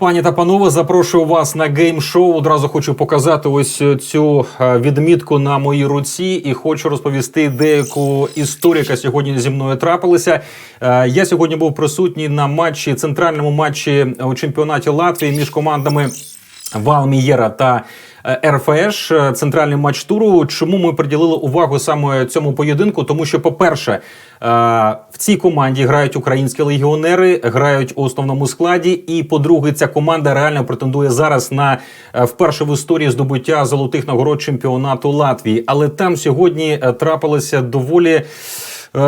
Пані та панове, запрошую вас на гейм-шоу. Одразу хочу показати ось цю е, відмітку на моїй руці, і хочу розповісти деяку історію, яка сьогодні зі мною трапилася. Е, Я сьогодні був присутній на матчі, центральному матчі у чемпіонаті Латвії між командами Валмієра та е, РФШ. е, Центральний матч туру. Чому ми приділили увагу саме цьому поєдинку? Тому що, по-перше, е, в цій команді грають українські легіонери, грають у основному складі. І по-друге, ця команда реально претендує зараз на е, вперше в історії здобуття золотих нагород чемпіонату Латвії. Але там сьогодні трапилося доволі. Е,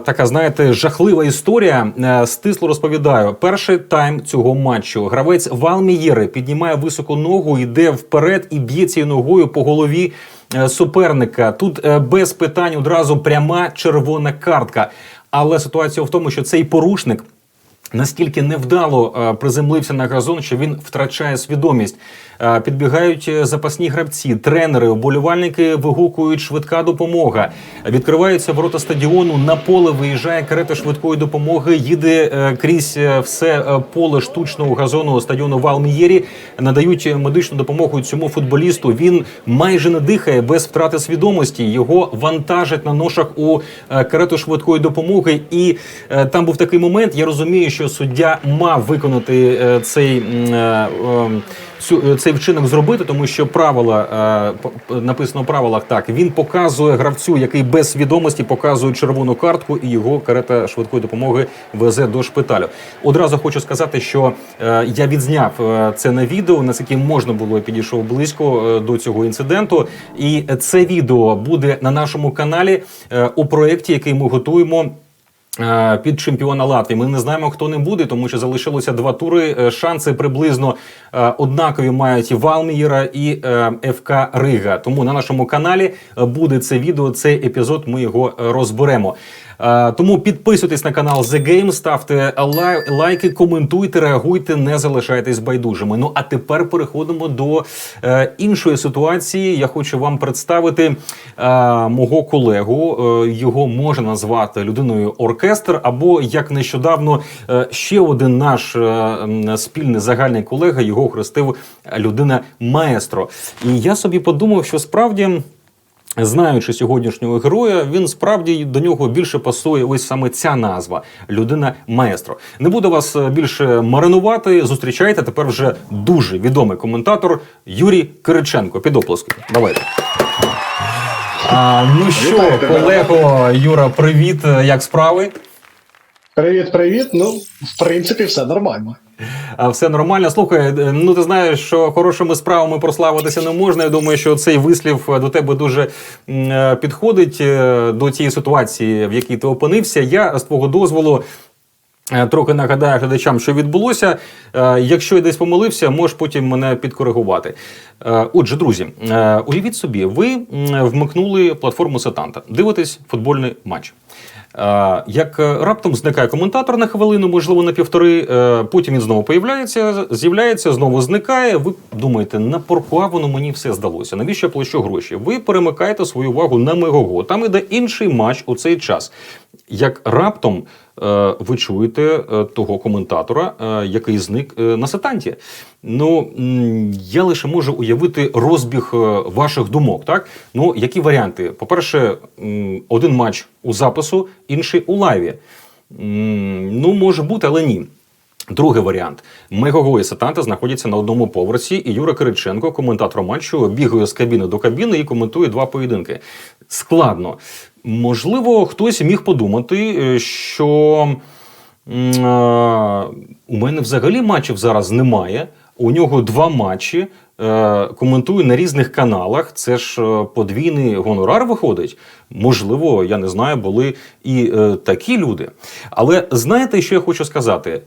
така, знаєте, жахлива історія. Е, стисло розповідаю. Перший тайм цього матчу. Гравець Валмієри піднімає високу ногу, йде вперед і б'є цією ногою по голові е, суперника. Тут е, без питань одразу пряма червона картка. Але ситуація в тому, що цей порушник. Настільки невдало е, приземлився на газон, що він втрачає свідомість. Е, Підбігають е, запасні гравці, тренери, оболівальники вигукують швидка допомога. Відкриваються ворота стадіону. На поле виїжджає карета швидкої допомоги. Їде крізь все поле штучного газону стадіону Валмієрі. Надають медичну допомогу цьому футболісту. Він майже не дихає без втрати свідомості. Його вантажать на ношах у карету швидкої допомоги. І там був такий момент. Я розумію, що суддя мав виконати е, цей. е, ем, е, цей вчинок зробити, тому що правила написано в правилах так. Він показує гравцю, який без свідомості показує червону картку, і його карета швидкої допомоги везе до шпиталю. Одразу хочу сказати, що я відзняв це на відео, наскільки можна було підійшов близько до цього інциденту. І це відео буде на нашому каналі у проєкті, який ми готуємо. Е, Під чемпіона Латвії ми не знаємо, хто не буде, тому що залишилося два тури. Е, Шанси приблизно е, однакові мають і Валмієра, і ФК Рига. Тому на нашому каналі буде це відео, цей епізод. Ми його розберемо. Е, Тому підписуйтесь на канал The Game, ставте лай- лайки, коментуйте, реагуйте, не залишайтесь байдужими. Ну а тепер переходимо до е, іншої ситуації. Я хочу вам представити е, мого колегу. Його можна назвати людиною оркестр, або як нещодавно ще один наш спільний загальний колега його хрестив людина маестро. І я собі подумав, що справді. Знаючи сьогоднішнього героя, він справді до нього більше пасує ось саме ця назва людина маестро. Не буду вас е, більше маринувати. Зустрічайте тепер вже дуже відомий коментатор Юрій Кириченко. Під оплески. Давайте. А, ну що, Вітайте, колего Юра, привіт. Як справи? Привіт, привіт. Ну, в принципі, все нормально. Все нормально. Слухай, е, ну ти знаєш, що хорошими справами прославитися не можна. Я думаю, що цей вислів е, до тебе дуже е, підходить до тієї ситуації, в якій ти опинився. Я з твого дозволу. Трохи нагадаю глядачам, що відбулося. Якщо я десь помилився, можеш потім мене підкоригувати. Отже, друзі, уявіть собі, ви вмикнули платформу Сетанта, дивитесь футбольний матч. Як е, раптом зникає коментатор на хвилину, можливо, на півтори, е, потім він знову появляється, з'являється, знову зникає. Ви думаєте, на поркуа воно мені все здалося. Навіщо я плачу гроші? Ви перемикаєте свою увагу на Мегого. Там іде інший матч у цей час. Як раптом е, ви чуєте е, того коментатора, е, який зник на сетанті. Ну я лише можу уявити розбіг ваших думок. Так ну які варіанти? По-перше, один матч у запису, інший у лайві. Ну, може бути, але ні. Другий варіант. Мегого і Сатанта знаходяться на одному поверсі, і Юра Кириченко, коментатор матчу, бігає з кабіни до кабіни і коментує два поєдинки. Складно. Можливо, хтось міг подумати, е, що у мене взагалі матчів зараз немає. У нього два матчі. Е, Коментує на різних каналах. Це ж е, подвійний гонорар виходить. Можливо, я не знаю, були і е, такі люди. Але знаєте, що я хочу сказати?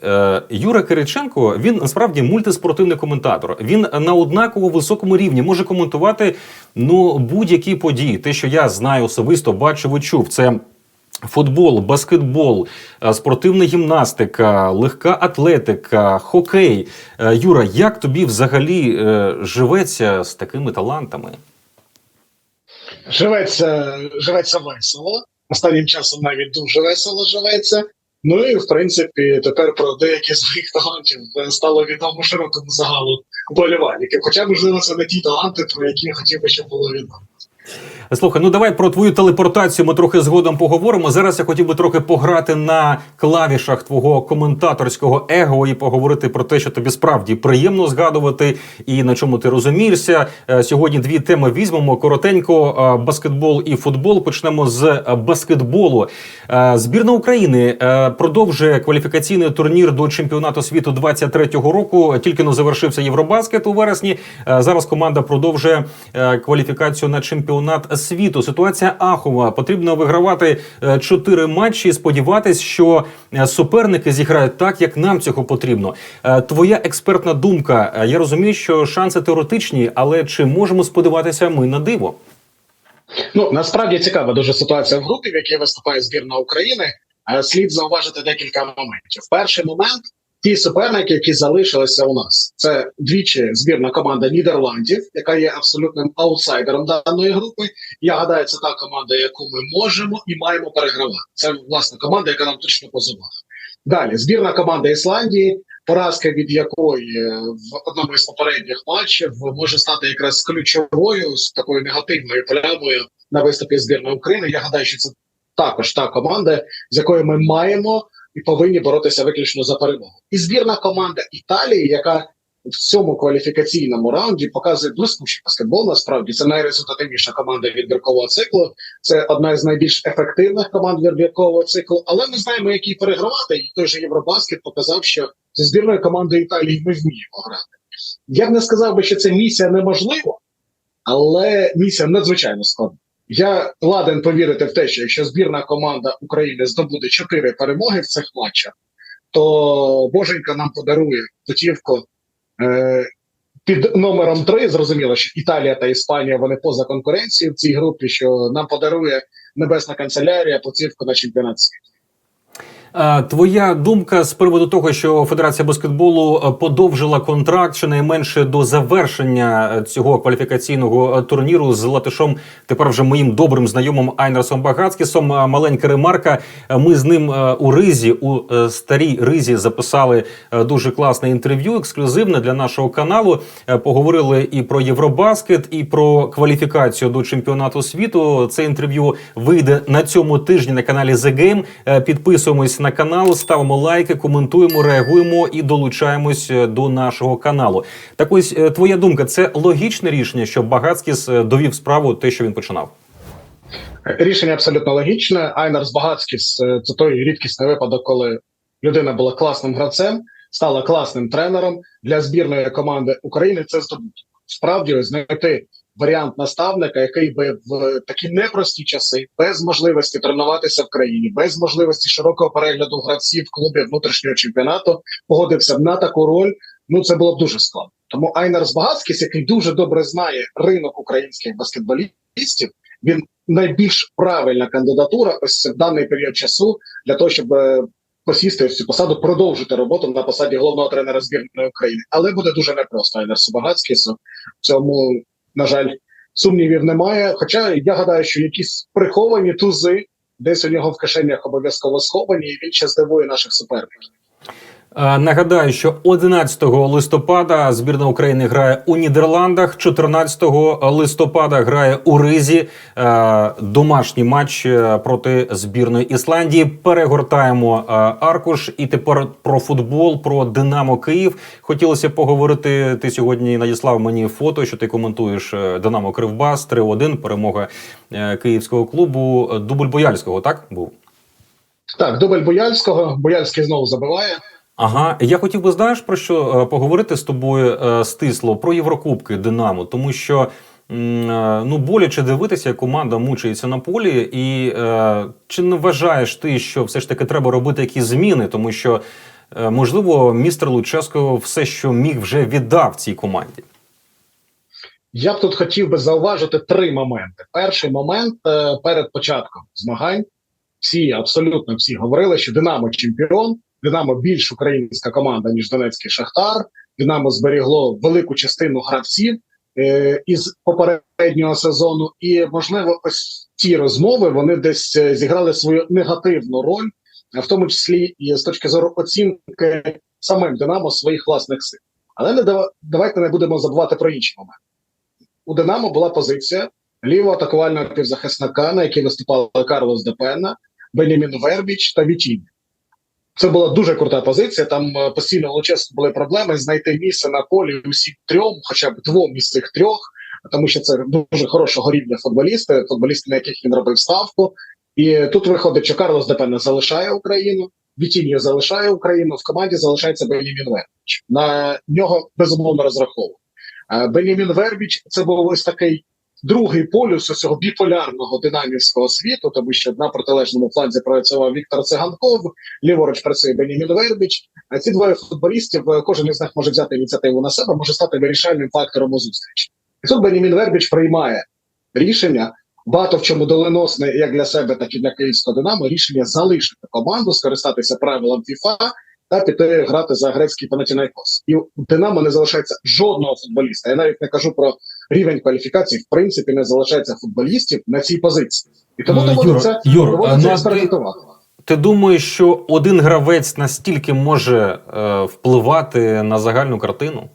Юра Кириченко він насправді мультиспортивний коментатор. Він на однаково високому рівні може коментувати ну будь-які події. Те, що я знаю особисто, бачив і чув. Це Футбол, баскетбол, е, спортивна гімнастика, легка атлетика, хокей. Е, Юра, як тобі взагалі е, живеться з такими талантами? Живеться, живеться весело. Останнім часом навіть дуже весело живеться. Ну і в принципі, тепер про деякі з моїх талантів стало відомо широкому загалу вболівальників. Хоча, можливо, це не ті таланти, про які хотів би, щоб було відомо. Слухай, ну давай про твою телепортацію ми трохи згодом поговоримо. Зараз я хотів би трохи пограти на клавішах твого коментаторського его і поговорити про те, що тобі справді приємно згадувати і на чому ти розумієшся. Е, Сьогодні дві теми візьмемо коротенько: е, баскетбол і футбол. Почнемо з баскетболу. Е, Збірна України продовжує кваліфікаційний турнір до чемпіонату світу 23-го року. Тільки но завершився Євробаскет у вересні. Зараз команда продовжує кваліфікацію на чемпіонат світу. Ситуація ахова. Потрібно вигравати е, чотири матчі. і Сподіватись, що е, суперники зіграють так, як нам цього потрібно. Е, Твоя експертна думка. Я розумію, що шанси теоретичні, але чи можемо сподіватися ми на диво? Ну насправді цікава дуже ситуація в групі, в якій виступає збірна України. Слід зауважити декілька моментів. Перший момент ті суперники, які залишилися у нас, це двічі збірна команда Нідерландів, яка є абсолютним аутсайдером даної групи. Я гадаю, це та команда, яку ми можемо і маємо перегравати. Це власне команда, яка нам точно позивала. Далі збірна команда Ісландії, поразка від якої е, в одному із попередніх матчів може стати якраз ключовою з такою негативною плямою на виступі збірної України. Я гадаю, що це також та команда, з якою ми маємо і повинні боротися виключно за перемогу. І збірна команда Італії, яка в цьому кваліфікаційному раунді показує блискучий баскетбол. Насправді це найрезультативніша команда відбіркового циклу. Це одна з найбільш ефективних команд відбіркового циклу. Але ми знаємо, як її перегравати. І той же Євробаскет показав, що зі збірною командою Італії ми вміємо грати. Я б не сказав би, що це місія неможлива, але місія надзвичайно складна. Я ладен повірити в те, що якщо збірна команда України здобуде чотири перемоги в цих матчах, то Боженька нам подарує путівку е, під номером 3. Зрозуміло, що Італія та Іспанія вони поза конкуренцією в цій групі, що нам подарує Небесна канцелярія путівку на чемпіонат світу. Е, Твоя думка з приводу того, що Федерація баскетболу е, подовжила контракт щонайменше до завершення е, цього кваліфікаційного турніру з Латишом, тепер вже моїм добрим знайомим Айнерсом Багацькісом. Маленька ремарка. Ми з ним у Ризі, у старій Ризі, записали дуже класне інтерв'ю, ексклюзивне для нашого каналу. Поговорили і про Євробаскет, і про кваліфікацію до чемпіонату світу. Це інтерв'ю вийде на цьому тижні на каналі The Game. Е, Підписуємось на канал, ставимо лайки, коментуємо, реагуємо і долучаємось е, до нашого каналу. Так ось е, твоя думка, це логічне рішення, що Багацькіс е, довів справу те, що він починав. Рішення абсолютно логічне. Айнарс Багацькіс е, це той рідкісний випадок, коли людина була класним гравцем, стала класним тренером для збірної команди України. Це здобуток. Справді знайти варіант наставника, який би в такі непрості часи, без можливості тренуватися в країні, без можливості широкого перегляду гравців в клубі внутрішнього чемпіонату, погодився б на таку роль. Ну це було б дуже складно. Тому Айнарс Багацькіс, який дуже добре знає ринок українських баскетболістів, він найбільш правильна кандидатура ось в даний період часу для того, щоб е, посісти ось цю посаду, продовжити роботу на посаді головного тренера збірної України. Але буде дуже непросто Айнерсу Багацькісу. В цьому, на жаль, сумнівів немає. Хоча я гадаю, що якісь приховані тузи десь у нього в кишенях обов'язково сховані, і він ще здивує наших суперників. Е, Нагадаю, що 11 листопада збірна України грає у Нідерландах. 14 листопада грає у Ризі. Е, Домашній матч е, проти збірної Ісландії. Перегортаємо аркуш. І тепер про футбол, про Динамо Київ. Хотілося поговорити. Ти сьогодні надіслав мені фото, що ти коментуєш Динамо Кривбас 3-1, перемога київського клубу. Дубль Бояльського, так був? Так, дубль Бояльського. Бояльський знову забиває. Ага, я хотів би знаєш про що е, поговорити з тобою е, стисло про Єврокубки Динамо, тому що е, ну боляче дивитися, як команда мучається на полі, і чи не вважаєш ти, що все ж таки треба робити якісь зміни, тому що можливо містер Луческо все, що міг, вже віддав цій команді. Я б тут хотів би зауважити три моменти. Перший момент перед початком змагань. Всі абсолютно всі говорили, що Динамо чемпіон, Динамо більш українська команда ніж Донецький Шахтар. Динамо зберігло велику частину гравців е, із попереднього сезону, і можливо, ось ці розмови вони десь е, зіграли свою негативну роль в тому числі і з точки зору оцінки самим Динамо своїх власних сил. Але не дава- давайте не будемо забувати про інші моменти. У Динамо була позиція лівого атакувального півзахисника, на якій виступали Карлос Депена, Бенямін Вербіч та Вітінь. Це була дуже крута позиція. Там е, постійно Луческу були проблеми знайти місце на полі усім трьом, хоча б двом із цих трьох, тому що це дуже хорошого рівня футболісти, футболісти, на яких він робив ставку. І тут виходить, що Карлос Депена залишає Україну, Вітіньо залишає Україну, в команді залишається Бенямін Вербіч. На нього безумовно розраховував. Е, Бенямін Вербіч це був ось такий другий полюс цього біполярного динамівського світу, тому що на протилежному фланзі працював Віктор Циганков, ліворуч працює Бенямін Вербіч. А ці двоє футболістів, е, кожен із них може взяти ініціативу на себе, може стати вирішальним фактором у зустрічі. І тут Бенямін Вербіч приймає рішення, багато в чому доленосне як для себе, так і для київського Динамо, рішення залишити команду, скористатися правилам ФІФА та піти грати за грецький Панатінайкос. І у Динамо не залишається жодного футболіста. Я навіть не кажу про рівень кваліфікації. В принципі, не залишається футболістів на цій позиції. І тому Е, доводиться, Юр, Юр, доводиться ну, експериментувати. Ти думаєш, що один гравець настільки може е, впливати на загальну картину?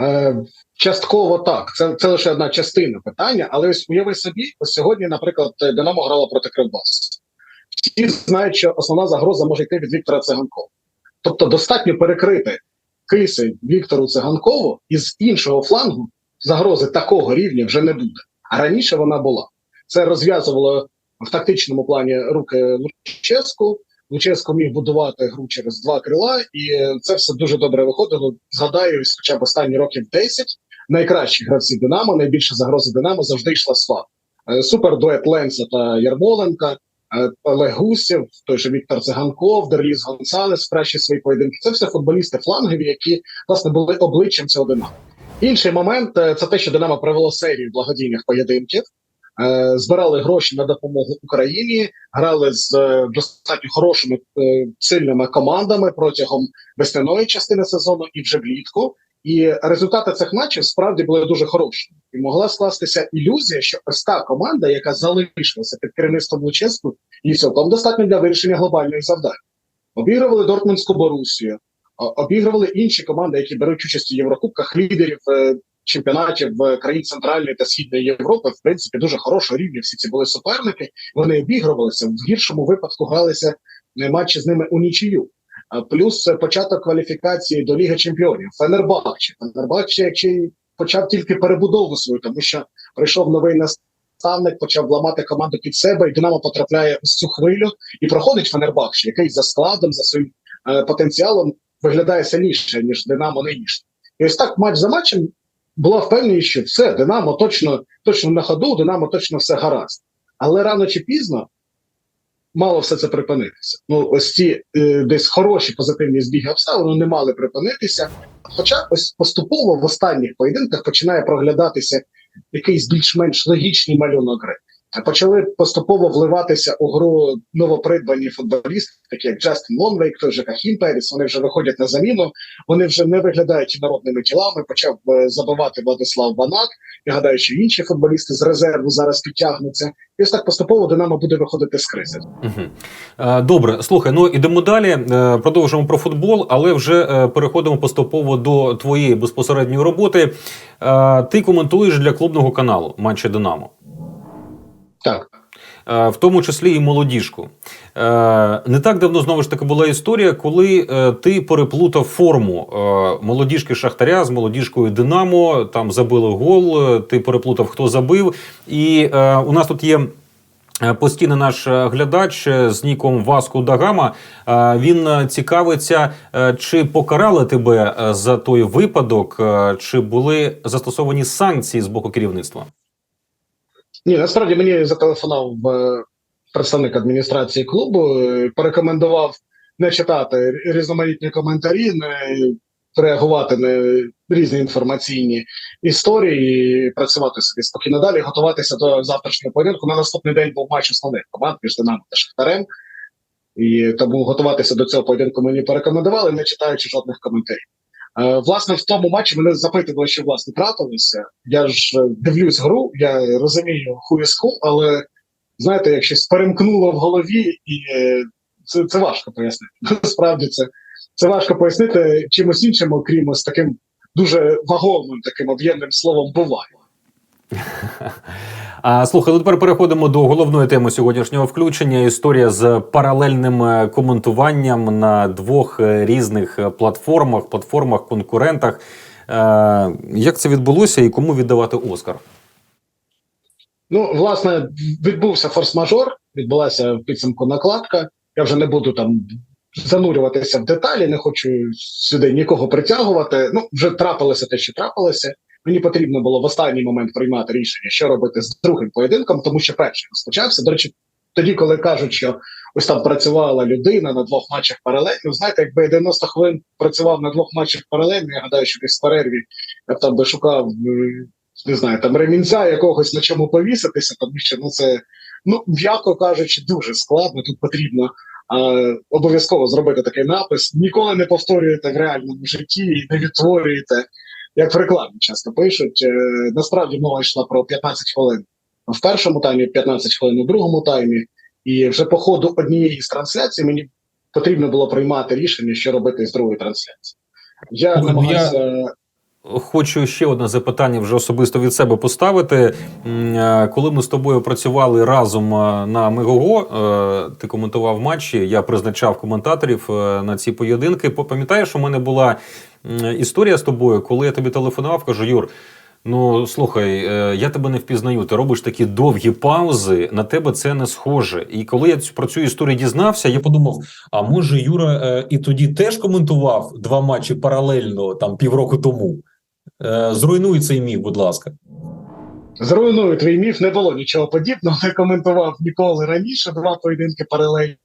Е, частково так. Це, це лише одна частина питання, але ось уяви собі, ось сьогодні, наприклад, Динамо грало проти Кривбасу. Всі знають, що основна загроза може йти від Віктора Циганкова. Тобто достатньо перекрити кисень Віктору Циганкову, і з іншого флангу загрози такого рівня вже не буде. А раніше вона була. Це розв'язувало в тактичному плані руки Луческу. Луческо міг будувати гру через два крила, і це все дуже добре виходило. Згадаю, хоча б останні років 10 найкращі гравці Динамо, найбільша загроза Динамо завжди йшла флангу. Е, Супер дует Ленса та Ярмоленка, Олег Гусєв, той же Віктор Циганков, Дерліс Гонсалес, кращі свої поєдинки. Це все футболісти флангові, які власне були обличчям цього Динамо. Інший момент е, це те, що Динамо провело серію благодійних поєдинків. Е, Збирали гроші на допомогу Україні, грали з е, достатньо хорошими е, сильними командами протягом весняної частини сезону і вже влітку. І результати цих матчів справді були дуже хорошими. І могла скластися ілюзія, що ось та команда, яка залишилася під керівництвом Луческу, і цілком достатньо для вирішення глобальних завдань. Обігрували Дортмундську Борусію, обігрували інші команди, які беруть участь у Єврокубках лідерів е, чемпіонатів е, країн Центральної та Східної Європи. В принципі, дуже хорошого рівня. Всі ці були суперники. Вони обігрувалися в гіршому випадку гралися е, матчі з ними у нічию. Плюс початок кваліфікації до Ліги Чемпіонів. Фенербахче. Фенербахче, який почав тільки перебудову свою, тому що прийшов новий наставник, почав ламати команду під себе, і Динамо потрапляє в цю хвилю і проходить Фенербахче, який за складом, за своїм е, потенціалом виглядає сильніше, ніж Динамо нинішнє. І ось так матч за матчем була впевненість, що все, Динамо точно, точно на ходу, Динамо точно все гаразд. Але рано чи пізно мало все це припинитися. Ну, ось ці е, десь хороші позитивні збіги обставин не мали припинитися. Хоча ось поступово в останніх поєдинках починає проглядатися якийсь більш-менш логічний малюнок гри. Почали поступово вливатися у гру новопридбані футболісти, такі як Джастин Лонвейк, той же Кахін Періс. Вони вже виходять на заміну. Вони вже не виглядають народними тілами. Почав е, забивати Владислав Банак. Я гадаю, що інші футболісти з резерву зараз підтягнуться. І ось так поступово Динамо буде виходити з кризи. Угу. Добре, слухай, ну ідемо далі. Е, Продовжимо про футбол, але вже переходимо поступово до твоєї безпосередньої роботи. Ти коментуєш для клубного каналу матчі Динамо. Так. Е, в тому числі і молодіжку. Е, Не так давно знову ж таки була історія, коли е, ти переплутав форму молодіжки Шахтаря з молодіжкою Динамо. Там забили гол, ти переплутав, хто забив. І у нас тут є. Постійний наш глядач з ніком Васку Дагама. Він цікавиться, чи покарали тебе за той випадок, чи були застосовані санкції з боку керівництва? Ні, насправді мені зателефонував е, представник адміністрації клубу, е, порекомендував не читати різноманітні коментарі, не реагувати на різні інформаційні історії, працювати собі спокійно далі, готуватися до завтрашнього поєдинку. На наступний день був матч основних команд між Динамо та Шахтарем. І тому готуватися до цього поєдинку мені порекомендували, не читаючи жодних коментарів. Е, Власне, в тому матчі мене запитували, що власне трапилося. Я ж е, дивлюсь гру, я розумію who але знаєте, як щось перемкнуло в голові, і е, це, це важко пояснити. Насправді це, це важко пояснити чимось іншим, окрім з таким дуже вагомим, таким об'ємним словом буває. А слухай, ну тепер переходимо до головної теми сьогоднішнього включення. Історія з паралельним е, коментуванням на двох е, різних е, платформах, платформах, конкурентах. Як це відбулося і кому віддавати Оскар? Ну, власне, відбувся форс-мажор, відбулася в підсумку накладка. Я вже не буду там занурюватися в деталі, не хочу сюди нікого притягувати. Ну, вже трапилося те, що трапилося. Мені потрібно було в останній момент приймати рішення, що робити з другим поєдинком, тому що перший розпочався. До речі, тоді, коли кажуть, що ось там працювала людина на двох матчах паралельно, знаєте, якби я 90 хвилин працював на двох матчах паралельно, я гадаю, що десь в перерві я б там би шукав. е, Не знаю, там ремінця якогось на чому повіситися, тому що ну це ну м'яко кажучи, дуже складно. Тут потрібно е, обов'язково зробити такий напис. Ніколи не повторюєте в реальному житті і не відтворюєте, як в рекламі часто пишуть. Е, насправді мова йшла про 15 хвилин в першому таймі, 15 хвилин у другому таймі. І вже по ходу однієї з трансляцій мені потрібно було приймати рішення, що робити з другої трансляції. Я Ну, я- намагався. Хочу ще одне запитання вже особисто від себе поставити. Е, Коли ми з тобою працювали разом е, на Мегого, е, ти коментував матчі, я призначав коментаторів на ці поєдинки. По- Пам'ятаєш, у мене була історія з тобою, коли я тобі телефонував, кажу: Юр. Ну слухай, я тебе не впізнаю. Ти робиш такі довгі паузи. На тебе це не схоже. І коли я про цю історію дізнався, я подумав: а може Юра і тоді теж коментував два матчі паралельно там півроку тому. Е, Зруйнуй цей міф, будь ласка. Зруйную твій міф, не було нічого подібного, не коментував ніколи раніше два поєдинки паралельно,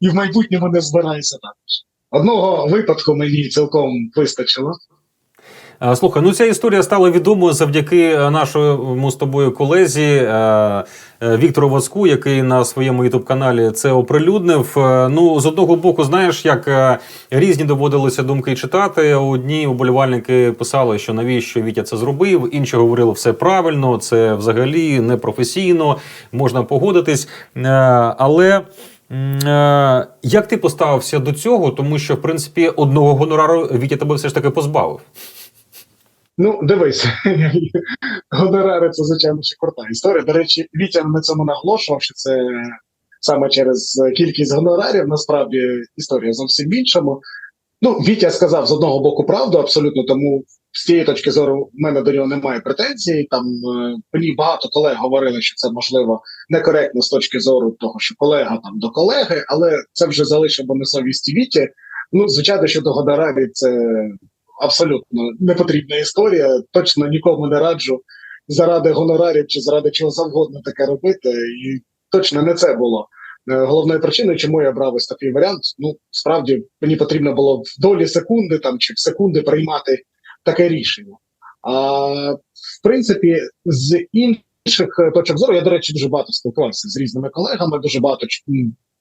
і в майбутньому не збираюся також. Одного випадку мені цілком вистачило. Е, Слухай, ну ця історія стала відомою завдяки е, нашому з тобою колезі е, Віктору Вацку, який на своєму ютуб каналі це оприлюднив. Ну, з одного боку, знаєш, як різні доводилися думки читати. Одні уболівальники писали, що навіщо Вітя це зробив, інші говорили, все правильно, це взагалі непрофесійно, можна погодитись. Але. Як ти поставився до цього? Тому що, в принципі, одного гонорару Вітя тебе все ж таки позбавив. Ну, дивись, гонорари це звичайно ще крута історія. До речі, Вітя на цьому наголошував, що це саме через кількість гонорарів. Насправді історія зовсім іншому. Ну, Вітя сказав з одного боку правду, абсолютно тому з цієї точки зору в мене до нього немає претензій. Там е, мені багато колег говорили, що це можливо некоректно з точки зору того, що колега там до колеги, але це вже залишимо на совісті Віті. Ну, звичайно, що до гонорарів це абсолютно непотрібна історія. Точно нікому не раджу заради гонорарів чи заради чого завгодно таке робити. І точно не це було. Е, Головною причиною, чому я брав ось такий варіант, ну справді мені потрібно було в долі секунди там чи в секунди приймати таке рішення. А в принципі, з інших е, точок зору, я, до речі, дуже багато спілкувався з різними колегами, дуже багато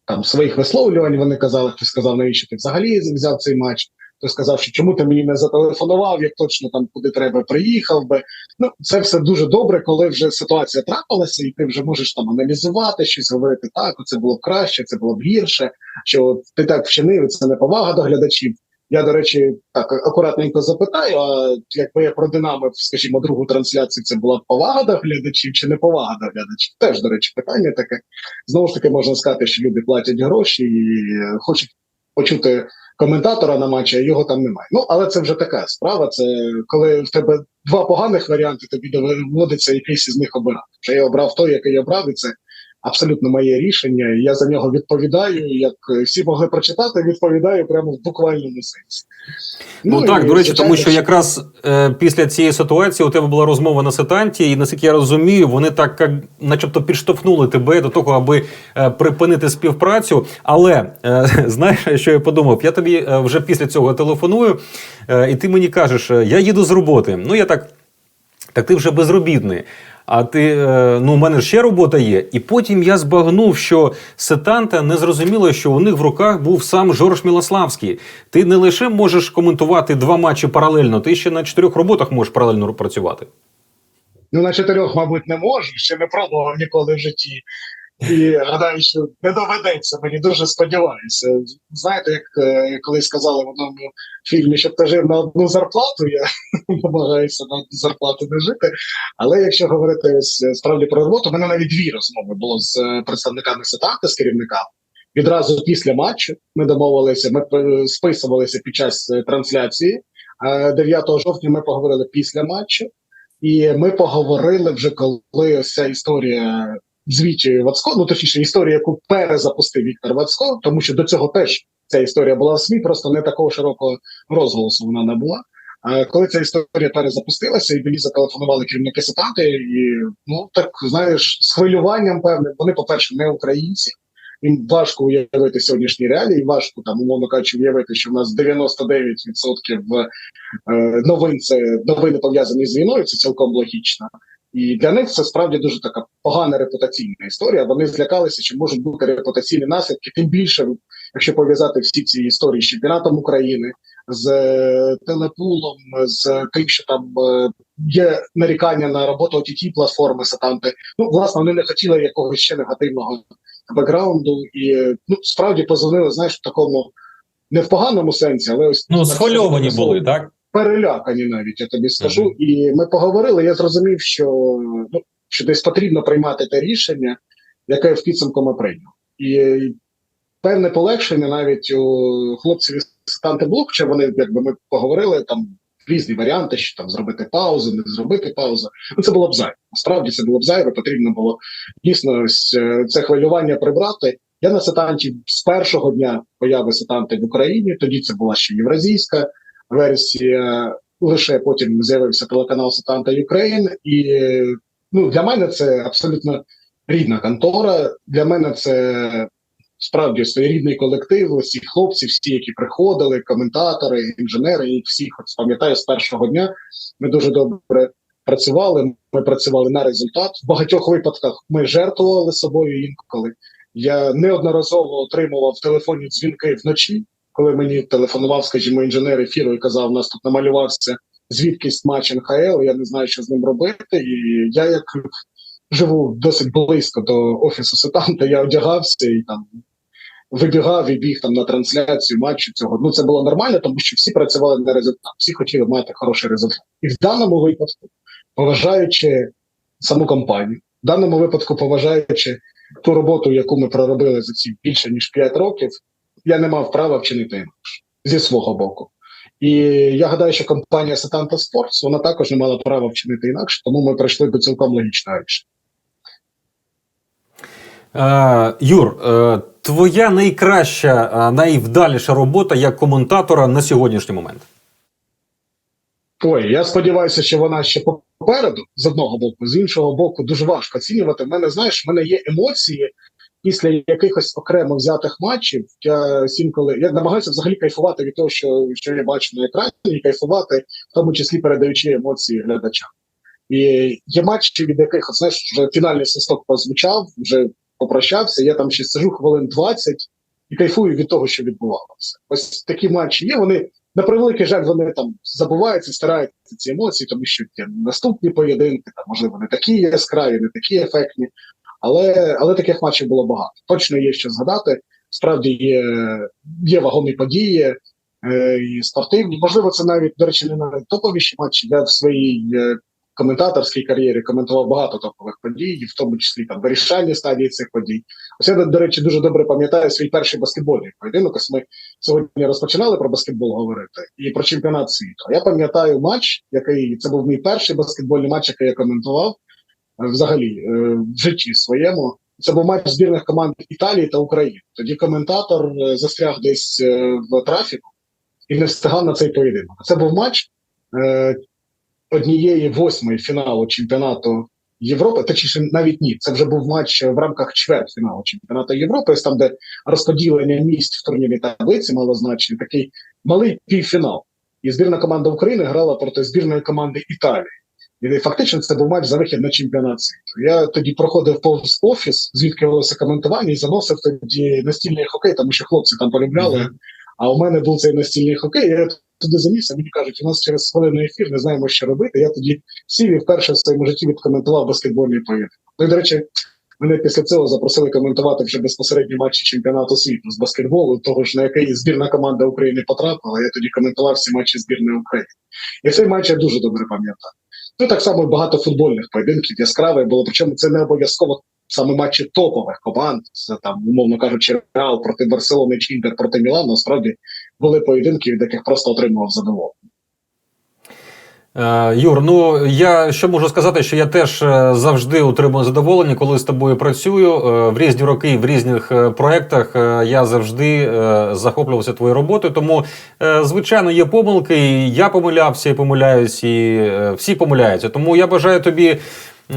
там своїх висловлювань вони казали, хтось сказав, навіщо ти взагалі взяв цей матч. Хтось сказав, що чому ти мені не зателефонував, як точно там куди треба приїхав би. Ну, це все дуже добре, коли вже ситуація трапилася, і ти вже можеш там аналізувати щось, говорити так, це було б краще, це було б гірше. Що ти так вчинив, це неповага до глядачів. Я, до речі, так акуратненько запитаю. А якби я продинамив, скажімо, другу трансляцію, це була повага до глядачів чи не повага до глядачів? Теж, до речі, питання таке. Знову ж таки, можна сказати, що люди платять гроші і хочуть почути коментатора на матчі, а його там немає. Ну, але це вже така справа. Це коли в тебе два поганих варіанти, тобі доводиться якийсь із них обирати. Я обрав той, який я обрав, і це абсолютно моє рішення. і Я за нього відповідаю. Як е, всі могли прочитати, відповідаю прямо в буквальному сенсі. Ну, і, так, до речі, тому що якраз е, після цієї ситуації у тебе була розмова на сетанті, і наскільки я розумію, вони так як, начебто підштовхнули тебе до того, аби е, припинити співпрацю. Але е, знаєш, що я подумав? Я тобі е, вже після цього телефоную, е, і ти мені кажеш, е, я їду з роботи. Ну я так. Так ти вже безробітний. А ти е, ну, у мене ще робота є. І потім я збагнув, що сетанта не зрозуміло, що у них в руках був сам Жорж Мілославський. Ти не лише можеш коментувати два матчі паралельно, ти ще на чотирьох роботах можеш паралельно працювати. Ну, на чотирьох, мабуть, не можу, ще не пробував ніколи в житті. І гадаю, що не доведеться, мені дуже сподіваюся. Знаєте, як е, колись сказали в одному фільмі, щоб ти жив на одну зарплату, я намагаюся на одну зарплату не жити. Але якщо говорити е, справді про роботу, в мене навіть дві розмови було з е, представниками Сетанки, з керівниками. Відразу після матчу ми домовилися, ми списувалися під час е, трансляції. Е, 9 жовтня ми поговорили після матчу, і ми поговорили вже коли ця історія з Вітєю Вацко, ну точніше, історія, яку перезапустив Віктор Вацко, тому що до цього теж ця історія була в СМІ, просто не такого широкого розголосу вона не була. А коли ця історія перезапустилася, і мені зателефонували керівники сетанти, і ну так знаєш, з хвилюванням певним, вони, по-перше, не українці. Їм важко уявити сьогоднішні реалії, важко там, умовно кажучи, уявити, що в нас 99% е, новин це новини пов'язані з війною, це цілком логічно. І для них це справді дуже така погана репутаційна історія. Вони злякалися, чи можуть бути репутаційні наслідки, тим більше, якщо пов'язати всі ці історії з чемпіонатом України, з е, телепулом, з тим, що там е, є нарікання на роботу ott платформи Сатанти. Ну, власне, вони не хотіли якогось ще негативного бекграунду, і ну справді позвонили, знаєш, в такому не в поганому сенсі, але ось Ну, схвильовані були, так? Перелякані навіть, я тобі скажу. Мгм. І ми поговорили. Я зрозумів, що ну що десь потрібно приймати те рішення, яке в підсумку ми прийняли. І певне полегшення навіть у хлопців із Станти Блок, чи вони, якби ми поговорили там. Різні варіанти, що там зробити паузу, не зробити паузу. Ну це було б зайве. Насправді це було б зайве. Потрібно було дійсно ось, е, це хвилювання прибрати. Я на сетанті з першого дня появи сетанти в Україні. Тоді це була ще євразійська версія. Лише потім з'явився телеканал Сетанта Юкрейн, і е, ну для мене це абсолютно рідна контора. Для мене це справді своєрідний колектив. Всі хлопці, всі, які приходили, коментатори, інженери, і всіх пам'ятаю з першого дня. Ми дуже добре працювали. Ми працювали на результат. В багатьох випадках ми жертвували собою інколи. Я неодноразово отримував телефонні дзвінки вночі, коли мені телефонував, скажімо, інженер ефіру і казав, у нас тут намалювався звідкись матч НХЛ, я не знаю, що з ним робити. І я як живу досить близько до офісу Сетанта, я одягався і там вибігав і біг там на трансляцію матчу цього. Ну це було нормально, тому що всі працювали на результат, всі хотіли мати хороший результат. І в даному випадку, поважаючи саму компанію, в даному випадку, поважаючи ту роботу, яку ми проробили за ці більше ніж 5 років, я не мав права вчинити інакше зі свого боку. І я гадаю, що компанія Setanta Sports, вона також не мала права вчинити інакше, тому ми прийшли до цілком логічного рішення. Е, Юр, е, твоя найкраща, е, найвдаліша робота як коментатора на сьогоднішній момент. Ой, я сподіваюся, що вона ще попереду з одного боку, з іншого боку, дуже важко оцінювати. В мене знаєш, в мене є емоції після якихось окремо взятих матчів. Я інколи я намагаюся взагалі кайфувати від того, що що я бачу на екрані, і кайфувати, в тому числі передаючи емоції глядачам. І є матчі, від яких знаєш, вже фінальний свисток прозвучав, вже попрощався. Я там ще сижу хвилин 20 і кайфую від того, що відбувалося. Ось такі матчі є. Вони на превеликий жаль, вони там забуваються, стараються ці емоції, тому що є наступні поєдинки, там можливо не такі яскраві, не такі ефектні. Але але таких матчів було багато. Точно є що згадати. Справді є є вагомі події е, і спортивні. Можливо, це навіть, до речі, не навіть топовіші матчі. Я в своїй е, коментаторській кар'єрі коментував багато топових подій, в тому числі там вирішальні стадії цих подій. Ось я, до речі, дуже добре пам'ятаю свій перший баскетбольний поєдинок. Ось ми сьогодні розпочинали про баскетбол говорити і про чемпіонат світу. Я пам'ятаю матч, який це був мій перший баскетбольний матч, який я коментував взагалі е, в житті своєму. Це був матч збірних команд Італії та України. Тоді коментатор е, застряг десь е, в трафіку і не встигав на цей поєдинок. Це був матч однієї восьмої фіналу чемпіонату Європи, точніше, навіть ні, це вже був матч в рамках чвертьфіналу чемпіонату Європи, там, де розподілення місць в турнірній таблиці мало значення, такий малий півфінал. І збірна команда України грала проти збірної команди Італії. І фактично це був матч за вихід на чемпіонат світу. Я тоді проходив повз офіс, звідки велося коментування, і заносив тоді настільний хокей, тому що хлопці там полюбляли. Mm -hmm. А у мене був цей настільний хокей. Я туди заніс, а мені кажуть, у нас через хвилину ефір не знаємо, що робити. Я тоді сів і вперше в своєму житті відкоментував баскетбольний поєдинок. Ну, і, до речі, Мене після цього запросили коментувати вже безпосередні матчі чемпіонату світу з баскетболу, того ж на який збірна команда України потрапила. Я тоді коментував всі матчі збірної України. І цей матч я дуже добре пам'ятаю. Ну так само багато футбольних поєдинків яскравих було. Причому це не обов'язково саме матчі топових команд. Це там, умовно кажучи, Реал проти Барселони чи Інтер проти Мілану. Насправді були поєдинки, від яких просто отримував задоволення. Е, Юр, ну я що можу сказати, що я теж е, завжди отримую задоволення, коли з тобою працюю Е, в різні роки, в різних проєктах. Я завжди захоплювався твоєю роботою. Тому, звичайно, є помилки. і Я помилявся і помиляюсь, і всі помиляються. Тому я бажаю тобі.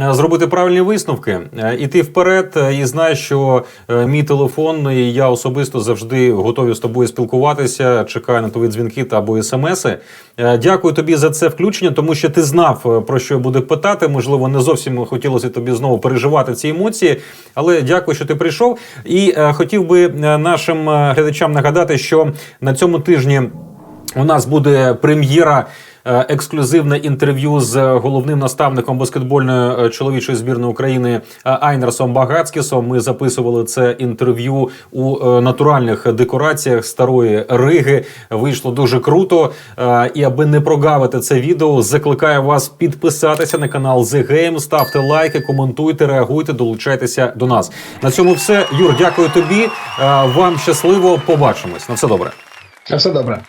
Зробити правильні висновки, е, іти вперед, е, і знай, що е, мій телефон і я особисто завжди готові з тобою спілкуватися. Чекаю на твої дзвінки та або смси. Е, Дякую тобі за це включення, тому що ти знав про що я буду питати. Можливо, не зовсім хотілося тобі знову переживати ці емоції, але дякую, що ти прийшов. І хотів би нашим глядачам нагадати, що на цьому тижні у нас буде прем'єра. Е, Ексклюзивне інтерв'ю з головним наставником баскетбольної е, чоловічої збірної України е, Айнерсом Багацькісом. Ми записували це інтерв'ю у натуральних декораціях старої Риги. Вийшло дуже круто. І аби не прогавити це відео, закликаю вас підписатися на канал The Game, ставте лайки, коментуйте, реагуйте, долучайтеся до нас. На цьому все. Юр, дякую тобі. Вам щасливо. Побачимось. На все добре. А все добре.